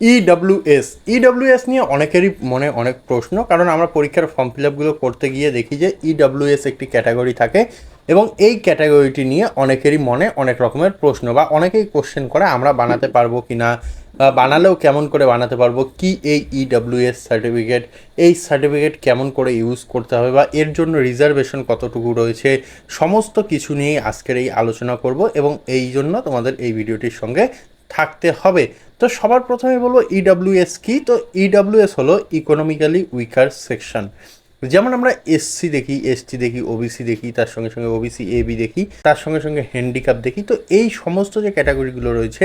EWS EWS নিয়ে অনেকেরই মনে অনেক প্রশ্ন, কারণ আমরা পরীক্ষার ফর্ম ফিল আপগুলো করতে গিয়ে দেখি যে ইডব্লিউএস একটি ক্যাটাগরি থাকে এবং এই ক্যাটাগরিটি নিয়ে অনেকেরই মনে অনেক রকমের প্রশ্ন বা অনেকেই কোশ্চেন করে আমরা বানাতে পারব কি না বানালেও কেমন করে বানাতে পারব, কি এই ইডব্লিউএস সার্টিফিকেট এই সার্টিফিকেট কেমন করে ইউজ করতে হবে বা এর জন্য রিজার্ভেশন কতটুকু রয়েছে, সমস্ত কিছু নিয়েই আজকের এই আলোচনা করব এবং এই জন্য তোমাদের এই ভিডিওটির সঙ্গে থাকতে হবে। তো সবার প্রথমে বলব ইডব্লিউএস কি? তো ইডব্লিউএস হলো ইকোনমিক্যালি উইকার সেকশন যেমন আমরা এসসি দেখি এসটি দেখি ওবিসি দেখি, তার সঙ্গে সঙ্গে ওবিসি এবি দেখি, তার সঙ্গে সঙ্গে হ্যান্ডিক্যাপ দেখি। তো এই সমস্ত যে ক্যাটাগরিগুলো রয়েছে,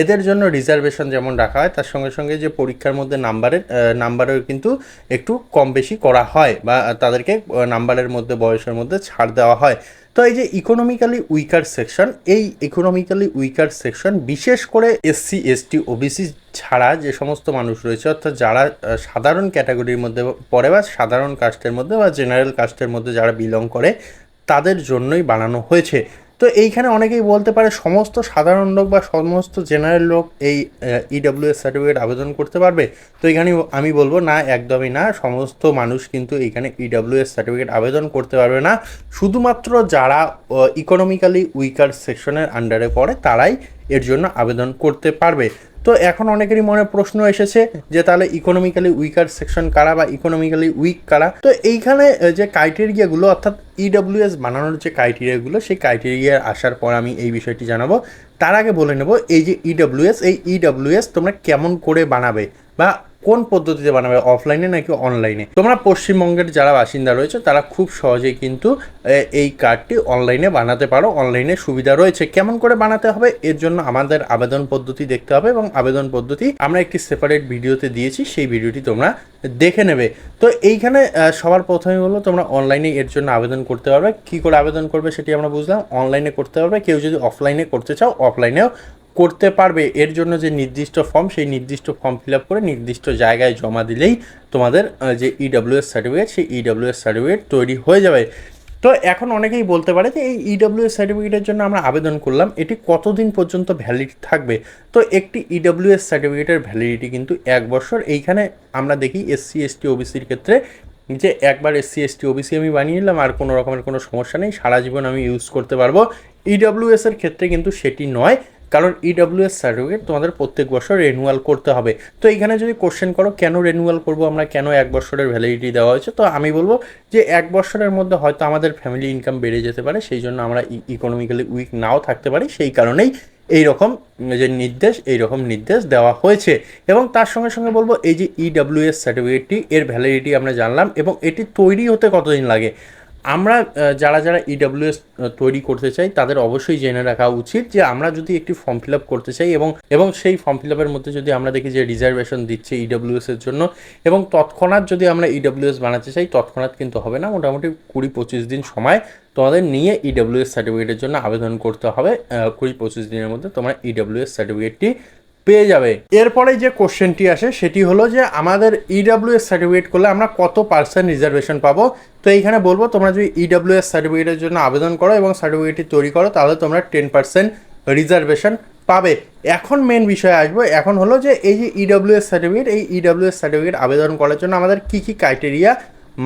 এদের জন্য রিজার্ভেশন যেমন রাখা হয়, তার সঙ্গে সঙ্গে যে পরীক্ষার মধ্যে নাম্বারের নাম্বারের কিন্তু একটু কম বেশি করা হয় বা তাদেরকে নাম্বারের মধ্যে, বয়সের মধ্যে ছাড় দেওয়া হয়। তো এই যে ইকোনমিক্যালি উইকার সেকশন এই ইকোনমিক্যালি উইকার সেকশন বিশেষ করে এসসি এসটি ওবিসি ছাড়া যে সমস্ত মানুষ রয়েছে, অর্থাৎ যারা সাধারণ ক্যাটাগরির মধ্যে পড়ে বা সাধারণ কাস্টের মধ্যে বা জেনারেল কাস্টের মধ্যে যারা বিলং করে, তাদের জন্যই বানানো হয়েছে। তো এইখানে অনেকেই বলতে পারে সমস্ত সাধারণ লোক বা সমস্ত জেনারেল লোক এই ইডব্লিউএস সার্টিফিকেট আবেদন করতে পারবে। তো এখানে আমি বলব, না, একদমই না। সমস্ত মানুষ কিন্তু এইখানে ইডব্লিউএস সার্টিফিকেট আবেদন করতে পারবে না। শুধুমাত্র যারা ইকোনমিক্যালি উইকার সেকশনের আন্ডারে পড়ে, তারাই এর জন্য আবেদন করতে পারবে। তো এখন অনেকেরই মনে প্রশ্ন এসেছে যে তাহলে ইকোনমিক্যালি উইকার সেকশন কারা বা ইকোনমিক্যালি উইক কারা? তো এইখানে যে ক্রাইটেরিয়াগুলো অর্থাৎ ইডব্লিউএস বানানোর যে ক্রাইটেরিয়াগুলো সেই ক্রাইটেরিয়া আসার পর আমি এই বিষয়টি জানাব। তার আগে বলে নেব, এই যে ইডব্লিউএস এই ইডব্লিউএস তোমরা কেমন করে বানাবে বা কোন পদ্ধতিতে বানাবে অফলাইনে নাকি অনলাইনে তোমরা পশ্চিমবঙ্গের যারা বাসিন্দা রয়েছে, তারা খুব সহজেই কিন্তু এই কার্ডটি অনলাইনে বানাতে পারো। অনলাইনে সুবিধা রয়েছে। কেমন করে বানাতে হবে? এর জন্য আমাদের আবেদন পদ্ধতি দেখতে হবে এবং আবেদন পদ্ধতি আমরা একটি সেপারেট ভিডিওতে দিয়েছি। সেই ভিডিওটি তোমরা দেখে নেবে। তো এইখানে সবার প্রথমে বলব তোমরা অনলাইনে এর জন্য আবেদন করতে পারবে। কি করে আবেদন করবে সেটি আমরা বুঝলাম। অনলাইনে করতে পারবে। কেউ যদি অফলাইনে করতে চাও অফলাইনেও করতে পারবে, এর জন্য যে নির্দিষ্ট ফর্ম সেই নির্দিষ্ট ফর্ম ফিল আপ করে নির্দিষ্ট জায়গায় জমা দিলেই তোমাদের যে ইডব্লিউএস সার্টিফিকেট সেই ইডব্লিউএস সার্টিফিকেট তৈরি হয়ে যাবে। তো এখন অনেকেই বলতে পারে যে এই ইডব্লিউএস সার্টিফিকেটের জন্য আমরা আবেদন করলাম, এটি কতদিন পর্যন্ত ভ্যালিড থাকবে? তো একটি ইডব্লিউএস সার্টিফিকেটের ভ্যালিডিটি কিন্তু এক বছর। এইখানে আমরা দেখি এসসি এসটি ওবিসির ক্ষেত্রে যে একবার এসসি এসটি ওবিসি আমি বানিয়ে নিলাম, আর কোনো রকমের কোনো সমস্যা নেই, সারা জীবন আমি ইউজ করতে পারব। ইডব্লিউএস এর ক্ষেত্রে কিন্তু সেটি নয়। কারণ ইডব্লিউএস সার্টিফিকেট তোমাদের প্রত্যেক বছর রেনুয়াল করতে হবে। তো এখানে যদি কোশ্চেন করো, কেন রেনুয়াল করব আমরা, কেন এক বছরের ভ্যালিডিটি দেওয়া হয়েছে? তো আমি বলব যে এক বছরের মধ্যে হয়তো আমাদের ফ্যামিলি ইনকাম বেড়ে যেতে পারে, সেই জন্য আমরা ইকোনমিক্যালি উইক নাও থাকতে পারি। সেই কারণেই এই রকম যে নির্দেশ এই রকম নির্দেশ দেওয়া হয়েছে। এবং তার সঙ্গে সঙ্গে বলব, এই যে ইডব্লিউএস সার্টিফিকেটটি এর ভ্যালিডিটি আমরা জানলাম এবং এটি তৈরি হতে কতদিন লাগে? আমরা যারা যারা ইডব্লিউএস তৈরি করতে চাই, তাদের অবশ্যই জেনে রাখা উচিত যে আমরা যদি একটি ফর্ম ফিল আপ করতে চাই এবং এবং সেই ফর্ম ফিল আপের মধ্যে যদি আমরা দেখি যে রিজার্ভেশন দিচ্ছে ইডব্লিউএস এর জন্য এবং তৎক্ষণাৎ যদি আমরা ইডব্লিউএস বানাতে চাই, তৎক্ষণাৎ কিন্তু হবে না। মোটামুটি কুড়ি পঁচিশ দিন সময় তোমাদের নিয়ে ইডব্লিউএস সার্টিফিকেটের জন্য আবেদন করতে হবে। কুড়ি পঁচিশ দিনের মধ্যে তোমরা ইডব্লিউএস সার্টিফিকেটটি পেয়ে যাবে। এরপরে যে কোশ্চেনটি আসে, সেটি হলো যে আমাদের ইডব্লিউএস সার্টিফিকেট করলে আমরা কত পার্সেন্ট রিজার্ভেশন পাবো? তো এইখানে বলব, তোমরা যদি ইডব্লিউএস সার্টিফিকেটের জন্য আবেদন করো এবং সার্টিফিকেটটি তৈরি করো, তাহলে তোমরা টেন পার্সেন্ট রিজার্ভেশন পাবে। এখন মেন বিষয় আসব, এখন হলো যে এই যে ইডব্লিউএস সার্টিফিকেট এই ইডব্লিউএস সার্টিফিকেট আবেদন করার জন্য আমাদের কী কী ক্রাইটেরিয়া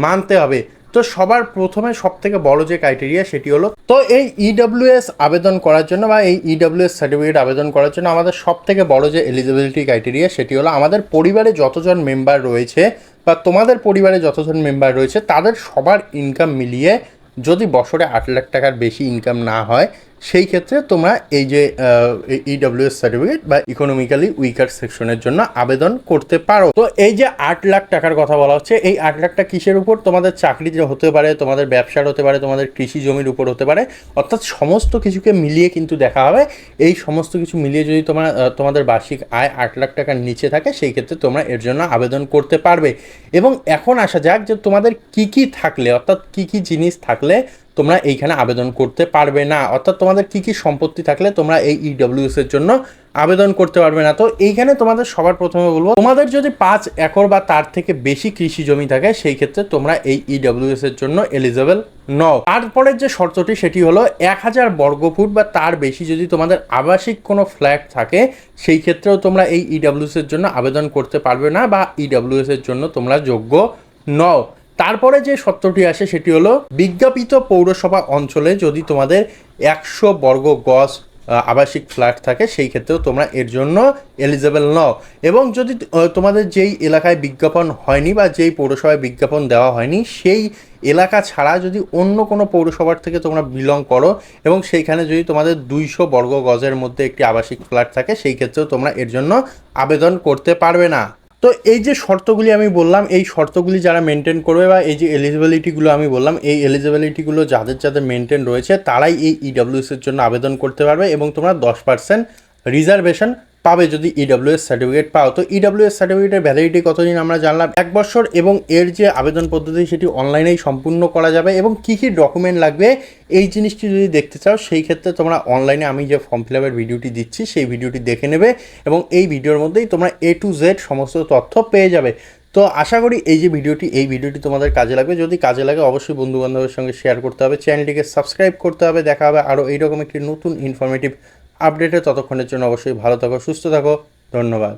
মানতে হবে? তো সবার প্রথমে সব থেকে বড় যে ক্রাইটেরিয়া সেটি হলো, তো এই ইডব্লিউএস আবেদন করার জন্য বা এই ইডব্লিউএস সার্টিফিকেট আবেদন করার জন্য আমাদের সব থেকে বড় যে এলিজিবিলিটি ক্রাইটেরিয়া সেটি হলো আমাদের পরিবারে যতজন মেম্বার রয়েছে বা তোমাদের পরিবারে যতজন মেম্বার রয়েছে, তাদের সবার ইনকাম মিলিয়ে যদি বছরে আট লাখ টাকার বেশি ইনকাম না হয় সেই ক্ষেত্রে তোমরা এই যে ইডব্লিউএস সার্টিফিকেট বা ইকোনমিক্যালি উইকার সেকশনের জন্য আবেদন করতে পারো। তো এই যে আট লাখ টাকার কথা বলা হচ্ছে, এই আট লাখটা কিসের উপর? তোমাদের চাকরি হতে পারে, তোমাদের ব্যবসার হতে পারে, তোমাদের কৃষি জমির উপর হতে পারে, অর্থাৎ সমস্ত কিছুকে মিলিয়ে কিন্তু দেখা হবে। এই সমস্ত কিছু মিলিয়ে যদি তোমরা তোমাদের বার্ষিক আয় আট লাখ টাকার নিচে থাকে, সেই ক্ষেত্রে তোমরা এর জন্য আবেদন করতে পারবে। এবং এখন আসা যাক যে তোমাদের কি কি থাকলে, অর্থাৎ কি কি জিনিস থাকলে তোমরা এইখানে আবেদন করতে পারবে না। অর্থাৎ তোমাদের কি কি সম্পত্তি থাকলে তোমরা এই ইডব্লিউএস এর জন্য আবেদন করতে পারবে না। তো এইখানে তোমাদের সবার প্রথমে বলব, তোমাদের যদি পাঁচ একর বা তার থেকে বেশি কৃষি জমি থাকে, সেই ক্ষেত্রে তোমরা এই ইডব্লিউএস এর জন্য এলিজেবল নও। তারপরের যে শর্তটি, সেটি হলো এক হাজার বর্গফুট বা তার বেশি যদি তোমাদের আবাসিক কোনো ফ্ল্যাট থাকে, সেই ক্ষেত্রেও তোমরা এই ইডব্লিউএস এর জন্য আবেদন করতে পারবে না বা ইডব্লিউএস এর জন্য তোমরা যোগ্য নও। তারপরে যে সত্যটি আসে সেটি হলো, বিজ্ঞাপিত পৌরসভা অঞ্চলে যদি তোমাদের একশো বর্গ গজ আবাসিক ফ্ল্যাট থাকে, সেই ক্ষেত্রেও তোমরা এর জন্য এলিজেবল নও। এবং যদি তোমাদের যেই এলাকায় বিজ্ঞাপন হয়নি বা যেই পৌরসভায় বিজ্ঞাপন দেওয়া হয়নি, সেই এলাকা ছাড়া যদি অন্য কোনো পৌরসভার থেকে তোমরা বিলং করো এবং সেইখানে যদি তোমাদের দুইশো বর্গ গজের মধ্যে একটি আবাসিক ফ্ল্যাট থাকে, সেই ক্ষেত্রেও তোমরা এর জন্য আবেদন করতে পারবে না। তো এই যে শর্তগুলি আমি বললাম, এই শর্তগুলি যারা মেনটেন করবে বা এই যে এলিজিবিলিটিগুলো আমি বললাম, এই এলিজিবিলিটিগুলো যাদের যাদের মেনটেন রয়েছে, তারাই এই ইডাব্লিউএসের জন্য আবেদন করতে পারবে এবং তোমরা দশ পার্সেন্ট রিজার্ভেশন পাবে যদি ইডব্লিউএস সার্টিফিকেট পাও। তো ইডব্লিউএস সার্টিফিকেটের ভ্যালিডিটি কতদিন আমরা জানলাম? এক বছর এবং এর যে আবেদন পদ্ধতি, সেটি অনলাইনেই সম্পূর্ণ করা যাবে এবং কী কী ডকুমেন্ট লাগবে, এই জিনিসটি যদি দেখতে চাও, সেই ক্ষেত্রে তোমরা অনলাইনে আমি যে ফর্ম ফিল আপের ভিডিওটি দিচ্ছি, সেই ভিডিওটি দেখে নেবে এবং এই ভিডিওর মধ্যেই তোমরা এ টু জেড সমস্ত তথ্য পেয়ে যাবে। তো আশা করি এই যে ভিডিওটি, এই ভিডিওটি তোমাদের কাজে লাগবে। যদি কাজে লাগে, অবশ্যই বন্ধু বান্ধবের সঙ্গে শেয়ার করতে হবে। চ্যানেলটিকে সাবস্ক্রাইব করতে হবে। দেখা হবে আরও এইরকম একটি নতুন ইনফরমেটিভ আপডেটে ততক্ষণের জন্য অবশ্যই ভালো থাকো সুস্থ থাকো ধন্যবাদ।